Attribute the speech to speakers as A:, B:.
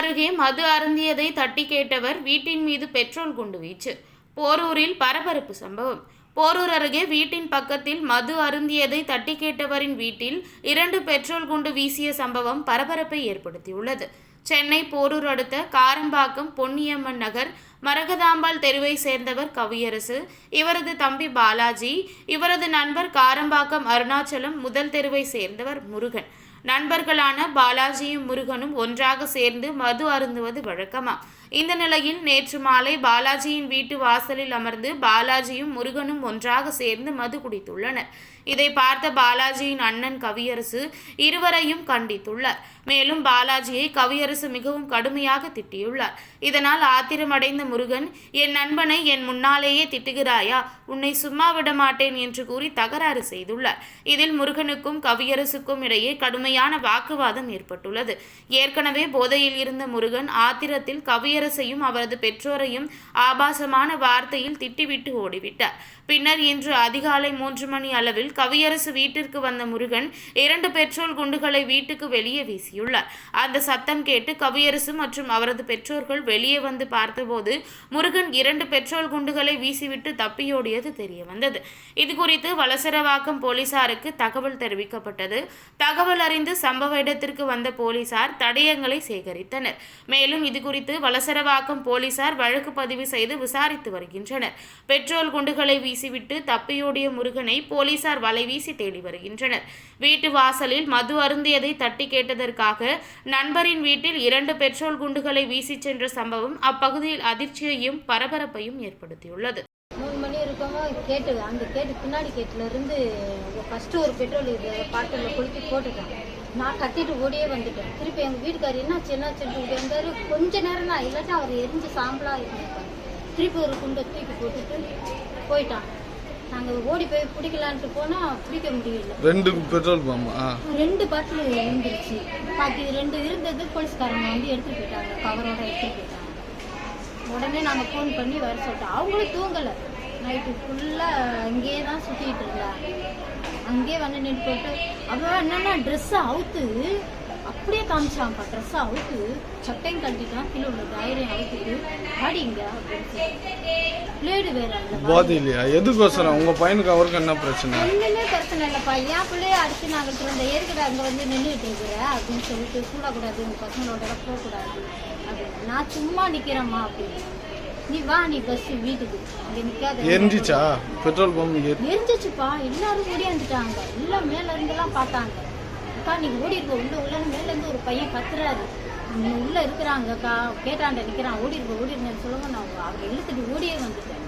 A: அருகே மது அருந்தியதை தட்டி கேட்டவர் வீட்டின் மீது பெட்ரோல் குண்டு வீச்சு. போரூரில் பரபரப்பு சம்பவம். போரூர் அருகே வீட்டின் பக்கத்தில் மது அருந்தியதை தட்டி கேட்டவரின் வீட்டில் இரண்டு பெட்ரோல் குண்டு வீசிய சம்பவம் பரபரப்பை ஏற்படுத்தியுள்ளது. சென்னை போரூர் அடுத்த காரம்பாக்கம் பொன்னியம்மன் நகர் மரகதாம்பாள் தெருவை சேர்ந்தவர் கவியரசு இவரது தம்பி பாலாஜி இவரது நண்பர் காரம்பாக்கம் அருணாச்சலம் முதல் தெருவை சேர்ந்தவர் முருகன். நண்பர்களான பாலாஜியும் முருகனும் ஒன்றாக சேர்ந்து மது அருந்துவது வழக்கமா? இந்த நிலையில் நேற்று மாலை பாலாஜியின் வீட்டு வாசலில் அமர்ந்து பாலாஜியும் முருகனும் ஒன்றாக சேர்ந்து மது குடித்துள்ளனர். இதை பார்த்த பாலாஜியின் அண்ணன் கவியரசு இருவரையும் கண்டித்துள்ளார். மேலும் பாலாஜியை கவியரசு மிகவும் கடுமையாக திட்டியுள்ளார். இதனால் ஆத்திரமடைந்த முருகன் என் நண்பனை என் முன்னாலேயே திட்டுகிறாயா? உன்னை சும்மா விட மாட்டேன் என்று கூறி தகராறு செய்துள்ளார். இதில் முருகனுக்கும் கவியரசுக்கும் இடையே கடுமை கடுமையான வாக்குவாதம் ஏற்பட்டுள்ளது. ஏற்கனவே போதையில் இருந்த முருகன் ஆத்திரத்தில் கவியரசையும் அவரது பெற்றோரையும் ஆபாசமான வார்த்தையில் திட்டிவிட்டு ஓடிவிட்டார். பின்னர் இன்று அதிகாலை மூன்று மணி அளவில் கவியரசு வீட்டிற்கு வந்த முருகன் இரண்டு பெட்ரோல் குண்டுகளை வீட்டுக்கு வெளியே வீசியுள்ளார். அந்த சத்தம் கேட்டு கவியரசு மற்றும் அவரது பெற்றோர்கள் வெளியே வந்து பார்த்தபோது முருகன் இரண்டு பெட்ரோல் குண்டுகளை வீசிவிட்டு தப்பியோடியது தெரிய வந்தது இது குறித்து வலசரவாக்கம் போலீசாருக்கு தகவல் தெரிவிக்கப்பட்டது. தகவல் அறிந்த சம்பவ இடத்திற்கு வந்த போலீசார் தடயங்களை சேகரித்தனர். மேலும் இது குறித்து வலசரவாக்கம் போலீசார் வழக்கு பதிவு செய்து விசாரித்து வருகின்றனர். பெட்ரோல் குண்டுகளை வீசிவிட்டு தப்பியோடிய முருகனை போலீசார் வலைவீசி தேடி வருகின்றனர். வீட்டு வாசலில் மது அருந்தியதை தட்டி கேட்டதற்காக நண்பரின் வீட்டில் இரண்டு பெட்ரோல் குண்டுகளை வீசிச் சென்ற சம்பவம் அப்பகுதியில் அதிர்ச்சியையும் பரபரப்பையும் ஏற்படுத்தியுள்ளது.
B: மூணு மணி இருக்கவங்க கேட்டு அந்த கேட்டு பின்னாடி கேட்டுல இருந்து ஃபர்ஸ்ட் ஒரு பெட்ரோல் இது பாட்டில் கொளுத்தி போட்டுட்டான் நான் கத்திட்டு ஓடியே வந்துட்டேன். திருப்பி எங்கள் வீட்டுக்காரர் என்னாச்சு என்னாச்சுன்னு ஓடி வந்தார் கொஞ்ச நேரம் தான் இல்லாட்டா அவர் எரிஞ்சு சாம்பலா இருந்திருப்பார் திருப்பி ஒரு குண்டை தூக்கி போட்டுட்டு போயிட்டான். நாங்கள் ஓடி போய் பிடிக்கலான்ட்டு போனால் பிடிக்க முடியல.
C: ரெண்டு பெட்ரோல் பம்பா
B: ரெண்டு பாட்டில் விழுந்துருச்சு பாக்கி ரெண்டு இருந்தது போலீஸ்காரங்க வந்து எடுத்துட்டு போயிட்டாங்க. கவரோட எடுத்துட்டு போயிட்டாங்க. உடனே நாங்கள் ஃபோன் பண்ணி வர சொல்லிட்டோம். அவங்களும் தூங்கலை. நைட்டு ஃபுல்லாக அங்கேயே தான் சுற்றிட்டு இருந்தாங்க அங்கேயே வந்து நின்று போட்டு அவன் என்னன்னா ட்ரெஸ்ஸை அவுத்து அப்படியே காமிச்சான்ப்பா ட்ரெஸ்ஸை அவுத்து சட்டையும் கழட்டிட்டான் கீழே உள்ள டயரையும் அவுத்துட்டு ஆடிங்க பிளேடு வேற
C: போதை இல்லையா எதுக்கோசரம்? உங்க பையனுக்கு அவருக்கு என்ன பிரச்சனை?
B: ஒண்ணுமே பிரச்சனை இல்லைப்பா. என் பிள்ளைய அடிச்சு நாங்கள் இருந்த ஏற்கனவே அங்கே வந்து நின்றுட்டு இருக்கிற அப்படின்னு சொல்லிட்டு கூடக்கூடாது உங்கள் பசங்களோட போகக்கூடாது. அப்படின்னு. நான் சும்மா நிற்கிறேம்மா அப்படின்னு. நீ வா நீ பஸ் வீட்டுக்கு. நிற்காத
C: எரிஞ்சிச்சா? பெட்ரோல் பம்ப் எரி
B: எரிஞ்சிச்சுப்பா. எல்லாரும் ஓடியாந்துட்டாங்க எல்லாம் மேல இருந்தெல்லாம் பார்த்தாங்க. அக்கா நீங்க ஓடி இருக்க. உள்ள உள்ள மேல இருந்து ஒரு பையன் கத்துறாரு. நீ உள்ள இருக்கிறாங்க அக்கா கேட்டாண்ட நிக்கிறான். ஓடி இருக்க ஓடி இருந்தேன்னு சொல்லுங்க நான் அவங்க இழுத்துட்டு ஓடியே வந்துட்டேன்.